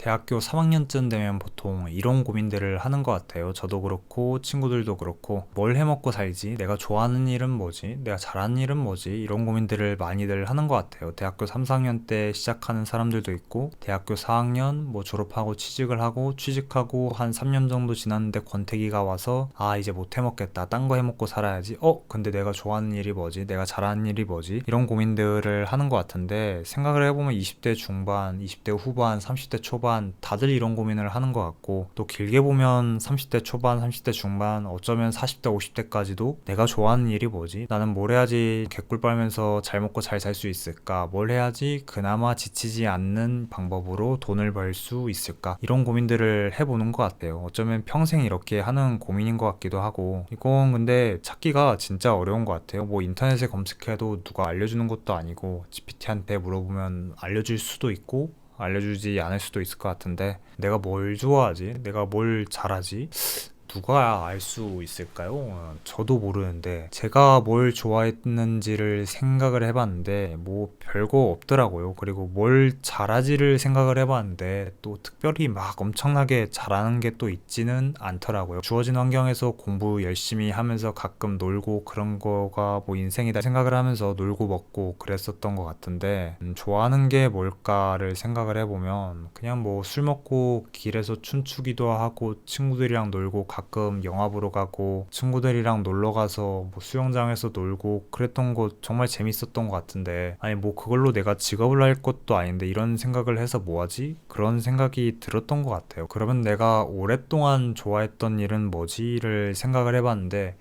대학교 3학년쯤 되면 보통 이런 고민들을 하는 것 같아요. 저도 그렇고 친구들도 그렇고 뭘 해먹고 살지? 내가 좋아하는 일은 뭐지? 내가 잘하는 일은 뭐지? 이런 고민들을 많이들 하는 것 같아요. 대학교 3, 4학년 때 시작하는 사람들도 있고 대학교 4학년 뭐 졸업하고 취직을 하고 취직하고 한 3년 정도 지났는데 권태기가 와서 아 이제 못 해먹겠다. 딴 거 해먹고 살아야지. 어? 근데 내가 좋아하는 일이 뭐지? 내가 잘하는 일이 뭐지? 이런 고민들을 하는 것 같은데 생각을 해보면 20대 중반, 20대 후반, 30대 초반 다들 이런 고민을 하는 것 같고 또 길게 보면 30대 초반, 30대 중반 어쩌면 40대, 50대까지도 내가 좋아하는 일이 뭐지? 나는 뭘 해야지 개꿀 빨면서 잘 먹고 잘 살 수 있을까? 뭘 해야지 그나마 지치지 않는 방법으로 돈을 벌 수 있을까? 이런 고민들을 해보는 것 같아요. 어쩌면 평생 이렇게 하는 고민인 것 같기도 하고 이건 근데 찾기가 진짜 어려운 것 같아요. 뭐 인터넷에 검색해도 누가 알려주는 것도 아니고 GPT한테 물어보면 알려줄 수도 있고 알려주지 않을 수도 있을 것 같은데 내가 뭘 좋아하지? 내가 뭘 잘하지? 누가 알 수 있을까요? 어, 저도 모르는데 제가 뭘 좋아했는지를 생각을 해봤는데 뭐 별거 없더라고요. 그리고 뭘 잘하지를 생각을 해봤는데 또 특별히 막 엄청나게 잘하는 게 또 있지는 않더라고요. 주어진 환경에서 공부 열심히 하면서 가끔 놀고 그런 거가 뭐 인생이다 생각을 하면서 놀고 먹고 그랬었던 것 같은데 음, 좋아하는 게 뭘까를 생각을 해보면 그냥 뭐 술 먹고 길에서 춤추기도 하고 친구들이랑 놀고 가끔 영화 보러 가고 친구들이랑 놀러 가서 뭐 수영장에서 놀고 그랬던 거 정말 재밌었던 것 같은데 아니 뭐 그걸로 내가 직업을 할 것도 아닌데 이런 생각을 해서 뭐하지? 그런 생각이 들었던 것 같아요. 그러면 내가 오랫동안 좋아했던 일은 뭐지를 생각을 해봤는데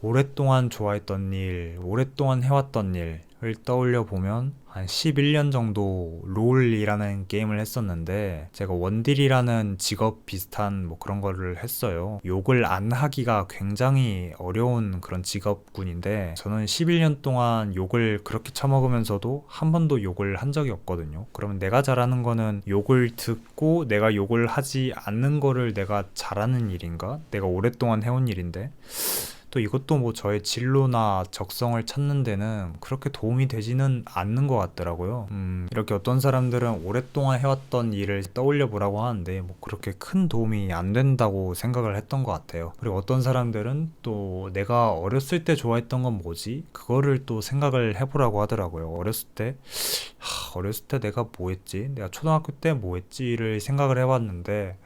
오랫동안 좋아했던 일, 오랫동안 해왔던 일을 떠올려 보면 한 11년 정도 롤이라는 게임을 했었는데 제가 원딜이라는 직업 비슷한 뭐 그런 거를 했어요. 욕을 안 하기가 굉장히 어려운 그런 직업군인데 저는 11년 동안 욕을 그렇게 처먹으면서도 한 번도 욕을 한 적이 없거든요. 그러면 내가 잘하는 거는 욕을 듣고 내가 욕을 하지 않는 거를 내가 잘하는 일인가? 내가 오랫동안 해온 일인데 또 이것도 뭐 저의 진로나 적성을 찾는 데는 그렇게 도움이 되지는 않는 것 같더라고요. 음, 이렇게 어떤 사람들은 오랫동안 해왔던 일을 떠올려 보라고 하는데 뭐 그렇게 큰 도움이 안 된다고 생각을 했던 것 같아요. 그리고 어떤 사람들은 또 내가 어렸을 때 좋아했던 건 뭐지? 그거를 또 생각을 해보라고 하더라고요. 어렸을 때, 하, 어렸을 때 내가 뭐 했지? 내가 초등학교 때 뭐 했지를 생각을 해봤는데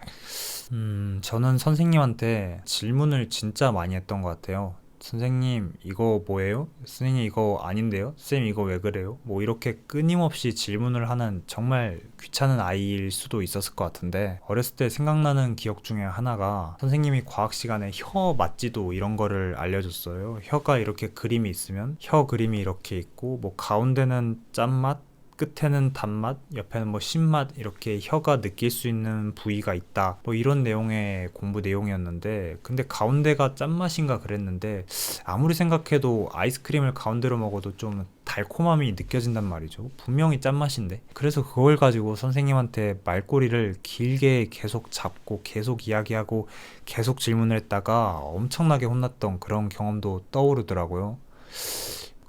음, 저는 선생님한테 질문을 진짜 많이 했던 것 같아요. 선생님, 이거 뭐예요? 선생님, 이거 아닌데요? 쌤, 이거 왜 그래요? 뭐 이렇게 끊임없이 질문을 하는 정말 귀찮은 아이일 수도 있었을 것 같은데, 어렸을 때 생각나는 기억 중에 하나가 선생님이 과학 시간에 혀 맞지도 이런 거를 알려줬어요. 혀가 이렇게 그림이 있으면 혀 그림이 이렇게 있고, 뭐 가운데는 짠맛, 끝에는 단맛, 옆에는 뭐 신맛 이렇게 혀가 느낄 수 있는 부위가 있다. 뭐 이런 내용의 공부 내용이었는데 근데 가운데가 짠맛인가 그랬는데 아무리 생각해도 아이스크림을 가운데로 먹어도 좀 달콤함이 느껴진단 말이죠. 분명히 짠맛인데. 그래서 그걸 가지고 선생님한테 말꼬리를 길게 계속 잡고 계속 이야기하고 계속 질문을 했다가 엄청나게 혼났던 그런 경험도 떠오르더라고요.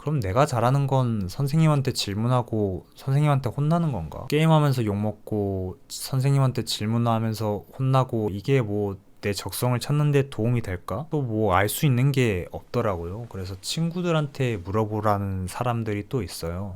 그럼 내가 잘하는 건 선생님한테 질문하고 선생님한테 혼나는 건가? 게임하면서 욕먹고 선생님한테 질문하면서 혼나고 이게 뭐 내 적성을 찾는데 도움이 될까? 또 뭐 알 수 있는 게 없더라고요. 그래서 친구들한테 물어보라는 사람들이 또 있어요.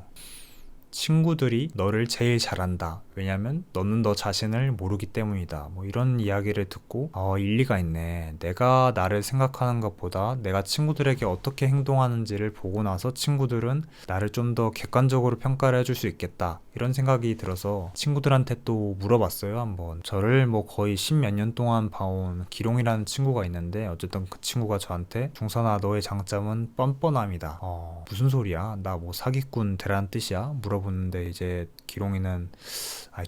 친구들이 너를 제일 잘한다. 왜냐면 너는 너 자신을 모르기 때문이다. 뭐 이런 이야기를 듣고 어 일리가 있네. 내가 나를 생각하는 것보다 내가 친구들에게 어떻게 행동하는지를 보고 나서 친구들은 나를 좀 더 객관적으로 평가를 해줄 수 있겠다. 이런 생각이 들어서 친구들한테 또 물어봤어요. 한번 저를 뭐 거의 십몇 년 동안 봐온 기롱이라는 친구가 있는데 어쨌든 그 친구가 저한테 중선아 너의 장점은 뻔뻔함이다. 어 무슨 소리야? 나 뭐 사기꾼 되라는 뜻이야? 물어보 는데 이제 기롱이는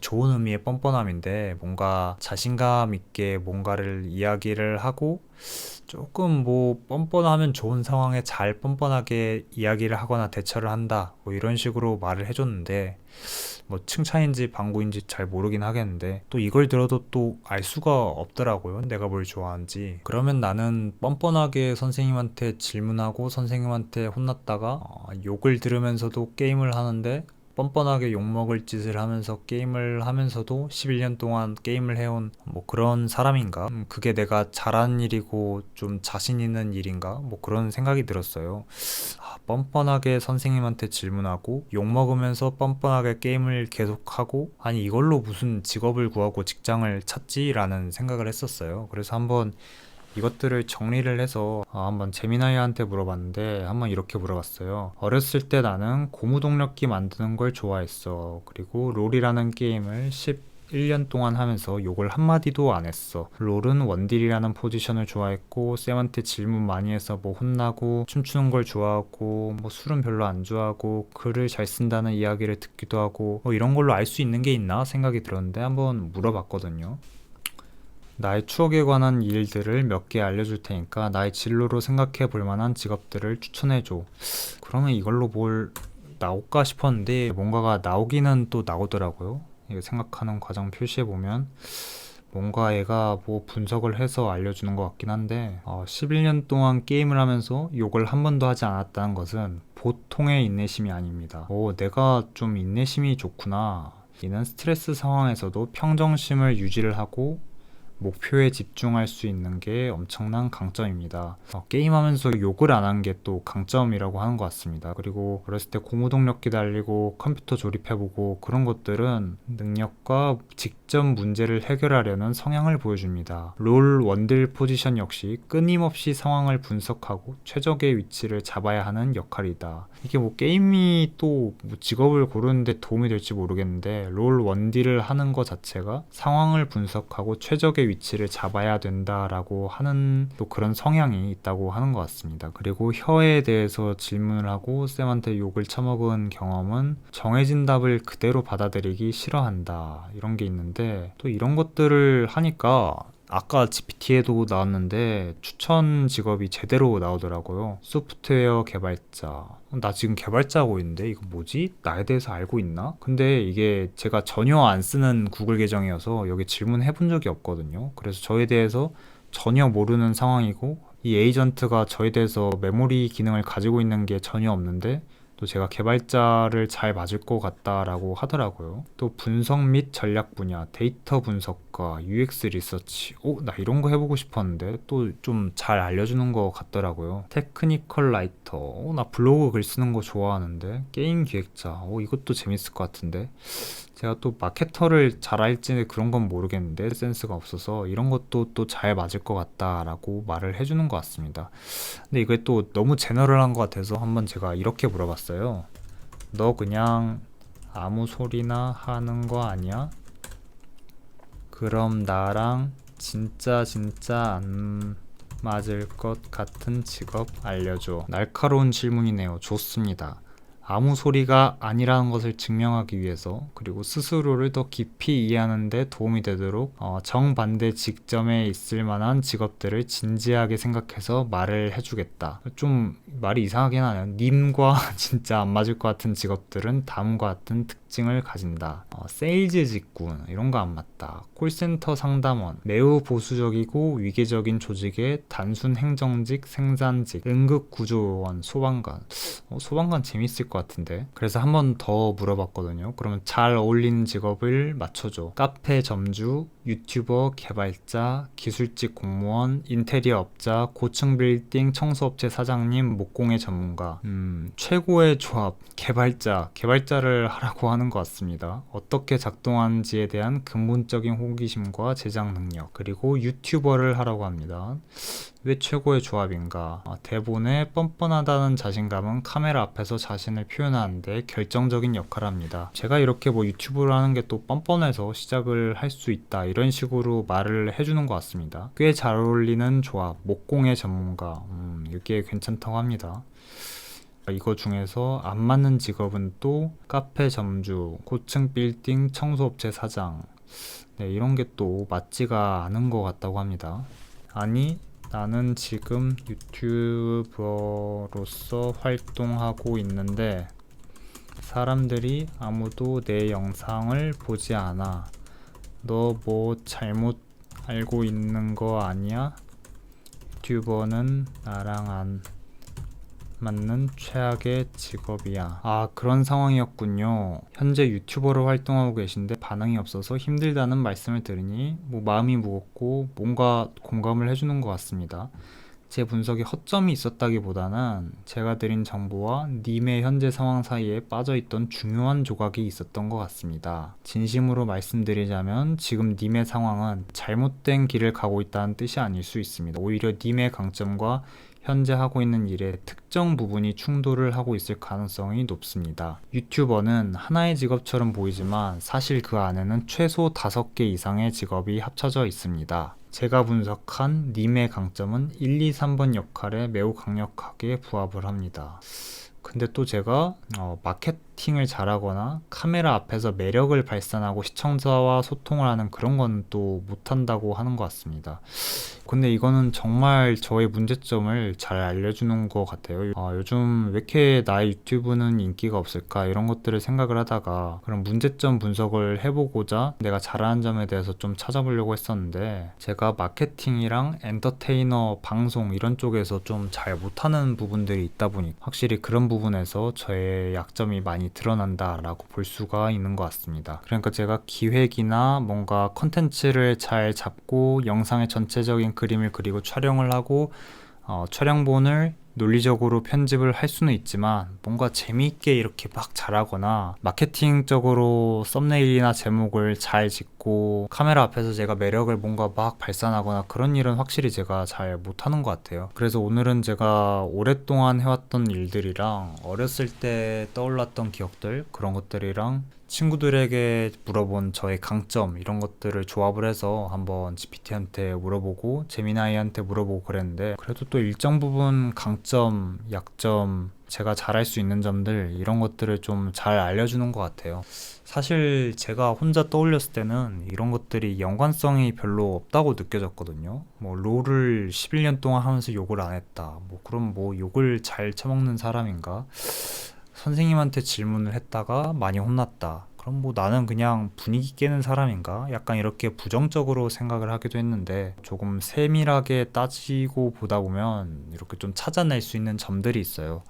좋은 의미의 뻔뻔함인데 뭔가 자신감 있게 뭔가를 이야기를 하고 조금 뭐 뻔뻔하면 좋은 상황에 잘 뻔뻔하게 이야기를 하거나 대처를 한다 뭐 이런 식으로 말을 해줬는데 뭐 칭찬인지 방구인지 잘 모르긴 하겠는데 또 이걸 들어도 또 알 수가 없더라고요 내가 뭘 좋아하는지. 그러면 나는 뻔뻔하게 선생님한테 질문하고 선생님한테 혼났다가 어, 욕을 들으면서도 게임을 하는데 뻔뻔하게 욕먹을 짓을 하면서 게임을 하면서도 11년 동안 게임을 해온 뭐 그런 사람인가? 음, 그게 내가 잘하는 일이고 좀 자신 있는 일인가? 뭐 그런 생각이 들었어요. 아, 뻔뻔하게 선생님한테 질문하고 욕먹으면서 뻔뻔하게 게임을 계속하고 아니 이걸로 무슨 직업을 구하고 직장을 찾지라는 생각을 했었어요. 그래서 한번 이것들을 정리를 해서 아, 한번 재미나이한테 물어봤는데 한번 이렇게 물어봤어요. 어렸을 때 나는 고무동력기 만드는 걸 좋아했어. 그리고 롤이라는 게임을 11년 동안 하면서 욕을 한마디도 안 했어. 롤은 원딜이라는 포지션을 좋아했고 쌤한테 질문 많이 해서 뭐 혼나고 춤추는 걸 좋아하고 뭐 술은 별로 안 좋아하고 글을 잘 쓴다는 이야기를 듣기도 하고 뭐 이런 걸로 알 수 있는 게 있나 생각이 들었는데 한번 물어봤거든요. 나의 추억에 관한 일들을 몇 개 알려줄 테니까 나의 진로로 생각해 볼 만한 직업들을 추천해 줘. 그러면 이걸로 뭘 나올까 싶었는데 뭔가가 나오기는 또 나오더라고요. 이거 생각하는 과정 표시해 보면 뭔가 얘가 뭐 분석을 해서 알려주는 것 같긴 한데 어, 11년 동안 게임을 하면서 욕을 한 번도 하지 않았다는 것은 보통의 인내심이 아닙니다. 오, 내가 좀 인내심이 좋구나. 이는 스트레스 상황에서도 평정심을 유지를 하고 목표에 집중할 수 있는 게 엄청난 강점입니다. 어, 게임하면서 욕을 안 한 게 또 강점이라고 하는 것 같습니다. 그리고 어렸을 때 고무동력기 달리고 컴퓨터 조립해보고 그런 것들은 능력과 직접 문제를 해결하려는 성향을 보여줍니다. 롤 원딜 포지션 역시 끊임없이 상황을 분석하고 최적의 위치를 잡아야 하는 역할이다. 이게 뭐 게임이 또 뭐 직업을 고르는데 도움이 될지 모르겠는데 롤 원딜을 하는 것 자체가 상황을 분석하고 최적의 위치를 잡아야 된다라고 하는 또 그런 성향이 있다고 하는 것 같습니다. 그리고 혀에 대해서 질문을 하고 쌤한테 욕을 처먹은 경험은 정해진 답을 그대로 받아들이기 싫어한다 이런 게 있는데 또 이런 것들을 하니까 아까 GPT에도 나왔는데 추천 직업이 제대로 나오더라고요. 소프트웨어 개발자. 나 지금 개발자하고 있는데 이거 뭐지? 나에 대해서 알고 있나? 근데 이게 제가 전혀 안 쓰는 구글 계정이어서 여기 질문해 본 적이 없거든요. 그래서 저에 대해서 전혀 모르는 상황이고 이 에이전트가 저에 대해서 메모리 기능을 가지고 있는 게 전혀 없는데 또 제가 개발자를 잘 맞을 것 같다라고 하더라고요. 또 분석 및 전략 분야, 데이터 분석 과 UX 리서치. 오, 나 이런 거 해보고 싶었는데 또 좀 잘 알려주는 것 같더라고요. 테크니컬 라이터. 오, 나 블로그 글 쓰는 거 좋아하는데. 게임 기획자. 오, 이것도 재밌을 것 같은데. 제가 또 마케터를 잘 할지 그런 건 모르겠는데 센스가 없어서 이런 것도 또 잘 맞을 것 같다라고 말을 해주는 것 같습니다. 근데 이게 또 너무 제너럴한 것 같아서 한번 제가 이렇게 물어봤어요. 너 그냥 아무 소리나 하는 거 아니야? 그럼 나랑 진짜 진짜 안 맞을 것 같은 직업 알려줘. 날카로운 질문이네요. 좋습니다. 아무 소리가 아니라는 것을 증명하기 위해서 그리고 스스로를 더 깊이 이해하는 데 도움이 되도록 어, 정반대 직점에 있을 만한 직업들을 진지하게 생각해서 말을 해주겠다. 좀 말이 이상하긴 하네요. 님과 진짜 안 맞을 것 같은 직업들은 다음과 같은 특징을 가진다. 어, 세일즈 직군 이런 거 안 맞다. 콜센터 상담원 매우 보수적이고 위계적인 조직의 단순 행정직 생산직 응급 구조원 소방관 어, 소방관 재밌을 것 같은데 그래서 한 번 더 물어봤거든요. 그러면 잘 어울리는 직업을 맞춰줘. 카페 점주 유튜버, 개발자, 기술직 공무원, 인테리어 업자, 고층 빌딩 청소업체 사장님, 목공의 전문가. 음, 최고의 조합, 개발자, 개발자를 하라고 하는 것 같습니다. 어떻게 작동하는지에 대한 근본적인 호기심과 제작 능력, 그리고 유튜버를 하라고 합니다. 왜 최고의 조합인가? 아, 대본에 뻔뻔하다는 자신감은 카메라 앞에서 자신을 표현하는데 결정적인 역할을 합니다. 제가 이렇게 뭐 유튜브를 하는 게 또 뻔뻔해서 시작을 할 수 있다. 이런 식으로 말을 해주는 것 같습니다. 꽤 잘 어울리는 조합, 목공의 전문가. 음, 이게 괜찮다고 합니다. 이거 중에서 안 맞는 직업은 또 카페 점주, 고층 빌딩 청소업체 사장. 네, 이런 게 또 맞지가 않은 것 같다고 합니다. 아니, 나는 지금 유튜버로서 활동하고 있는데 사람들이 아무도 내 영상을 보지 않아. 너 뭐 잘못 알고 있는 거 아니야? 유튜버는 나랑 안 맞는 최악의 직업이야. 아, 그런 상황이었군요. 현재 유튜버로 활동하고 계신데 반응이 없어서 힘들다는 말씀을 들으니 뭐 마음이 무겁고 뭔가 공감을 해주는 것 같습니다. 제 분석에 허점이 있었다기보다는 제가 드린 정보와 님의 현재 상황 사이에 빠져있던 중요한 조각이 있었던 것 같습니다. 진심으로 말씀드리자면 지금 님의 상황은 잘못된 길을 가고 있다는 뜻이 아닐 수 있습니다. 오히려 님의 강점과 현재 하고 있는 일의 특정 부분이 충돌을 하고 있을 가능성이 높습니다. 유튜버는 하나의 직업처럼 보이지만 사실 그 안에는 최소 5개 이상의 직업이 합쳐져 있습니다. 제가 분석한 님의 강점은 1, 2, 3번 역할에 매우 강력하게 부합을 합니다. 근데 또 제가 어, 마케팅 을 잘하거나 카메라 앞에서 매력을 발산하고 시청자와 소통을 하는 그런 건 또 못한다고 하는 것 같습니다. 근데 이거는 정말 저의 문제점을 잘 알려주는 것 같아요. 아, 요즘 왜 이렇게 나의 유튜브는 인기가 없을까 이런 것들을 생각을 하다가 그런 문제점 분석을 해보고자 내가 잘하는 점에 대해서 좀 찾아보려고 했었는데 제가 마케팅이랑 엔터테이너 방송 이런 쪽에서 좀 잘 못하는 부분들이 있다 보니 확실히 그런 부분에서 저의 약점이 많이 드러난다라고 볼 수가 있는 것 같습니다. 그러니까 제가 기획이나 뭔가 컨텐츠를 잘 잡고 영상의 전체적인 그림을 그리고 촬영을 하고 어, 촬영본을 논리적으로 편집을 할 수는 있지만 뭔가 재미있게 이렇게 막 잘하거나 마케팅적으로 썸네일이나 제목을 잘 짓고 카메라 앞에서 제가 매력을 뭔가 막 발산하거나 그런 일은 확실히 제가 잘 못하는 것 같아요. 그래서 오늘은 제가 오랫동안 해왔던 일들이랑 어렸을 때 떠올랐던 기억들 그런 것들이랑 친구들에게 물어본 저의 강점 이런 것들을 조합을 해서 한번 GPT한테 물어보고 제미나이한테 물어보고 그랬는데 그래도 또 일정 부분 강점, 약점, 제가 잘할 수 있는 점들 이런 것들을 좀 잘 알려주는 것 같아요. 사실 제가 혼자 떠올렸을 때는 이런 것들이 연관성이 별로 없다고 느껴졌거든요. 뭐 롤을 11년 동안 하면서 욕을 안 했다. 뭐 그럼 뭐 욕을 잘 처먹는 사람인가? 선생님한테 질문을 했다가 많이 혼났다. 그럼 뭐 나는 그냥 분위기 깨는 사람인가? 약간 이렇게 부정적으로 생각을 하기도 했는데 조금 세밀하게 따지고 보다 보면 이렇게 좀 찾아낼 수 있는 점들이 있어요.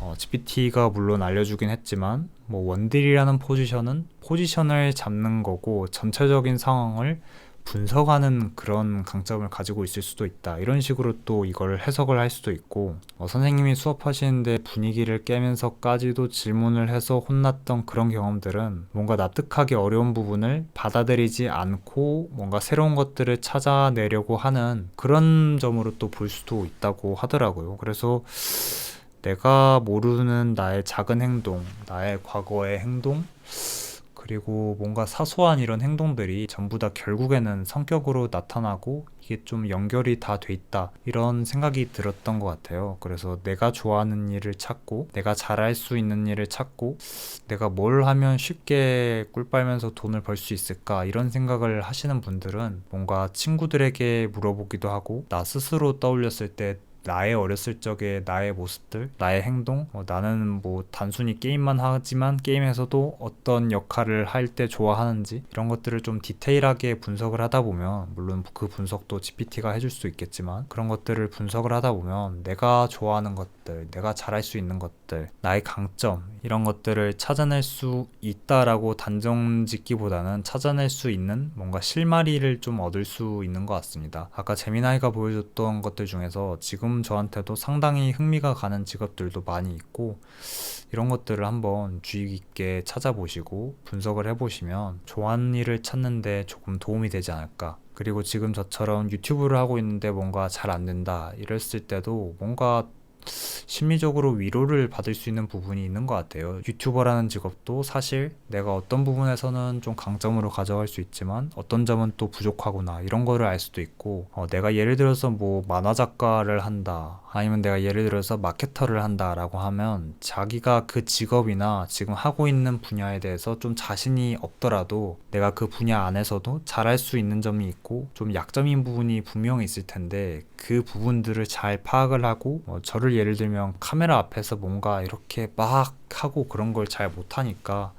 어, GPT가 물론 알려주긴 했지만 뭐 원딜이라는 포지션은 포지션을 잡는 거고 전체적인 상황을 분석하는 그런 강점을 가지고 있을 수도 있다. 이런 식으로 또 이걸 해석을 할 수도 있고, 어, 선생님이 수업하시는데 분위기를 깨면서까지도 질문을 해서 혼났던 그런 경험들은 뭔가 납득하기 어려운 부분을 받아들이지 않고 뭔가 새로운 것들을 찾아내려고 하는 그런 점으로 또 볼 수도 있다고 하더라고요. 그래서 내가 모르는 나의 작은 행동, 나의 과거의 행동, 그리고 뭔가 사소한 이런 행동들이 전부 다 결국에는 성격으로 나타나고 이게 좀 연결이 다 돼 있다 이런 생각이 들었던 것 같아요. 그래서 내가 좋아하는 일을 찾고 내가 잘할 수 있는 일을 찾고 내가 뭘 하면 쉽게 꿀 빨면서 돈을 벌 수 있을까 이런 생각을 하시는 분들은 뭔가 친구들에게 물어보기도 하고 나 스스로 떠올렸을 때 나의 어렸을 적의 나의 모습들, 나의 행동, 어, 나는 뭐 단순히 게임만 하지만 게임에서도 어떤 역할을 할 때 좋아하는지 이런 것들을 좀 디테일하게 분석을 하다 보면 물론 그 분석도 GPT가 해줄 수 있겠지만 그런 것들을 분석을 하다 보면 내가 좋아하는 것들, 내가 잘할 수 있는 것들, 나의 강점 이런 것들을 찾아낼 수 있다라고 단정 짓기보다는 찾아낼 수 있는 뭔가 실마리를 좀 얻을 수 있는 것 같습니다. 아까 재미나이가 보여줬던 것들 중에서 지금 지금 저한테도 상당히 흥미가 가는 직업들도 많이 있고 이런 것들을 한번 주의 깊게 찾아보시고 분석을 해보시면 좋아하는 일을 찾는데 조금 도움이 되지 않을까. 그리고 지금 저처럼 유튜브를 하고 있는데 뭔가 잘 안 된다 이랬을 때도 뭔가 심리적으로 위로를 받을 수 있는 부분이 있는 것 같아요. 유튜버라는 직업도 사실 내가 어떤 부분에서는 좀 강점으로 가져갈 수 있지만 어떤 점은 또 부족하구나 이런 거를 알 수도 있고 어, 내가 예를 들어서 뭐 만화 작가를 한다 아니면 내가 예를 들어서 마케터를 한다라고 하면 자기가 그 직업이나 지금 하고 있는 분야에 대해서 좀 자신이 없더라도 내가 그 분야 안에서도 잘할 수 있는 점이 있고 좀 약점인 부분이 분명히 있을 텐데 그 부분들을 잘 파악을 하고 어, 저를 저를 예를 들면 카메라 앞에서 뭔가 이렇게 막 하고 그런 걸 잘 못하니까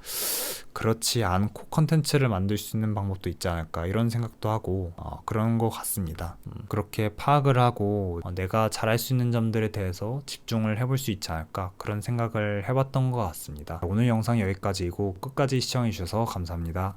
그렇지 않고 컨텐츠를 만들 수 있는 방법도 있지 않을까 이런 생각도 하고 어, 그런 것 같습니다. 음, 그렇게 파악을 하고 어, 내가 잘할 수 있는 점들에 대해서 집중을 해볼 수 있지 않을까 그런 생각을 해봤던 것 같습니다. 오늘 영상 여기까지이고 끝까지 시청해주셔서 감사합니다.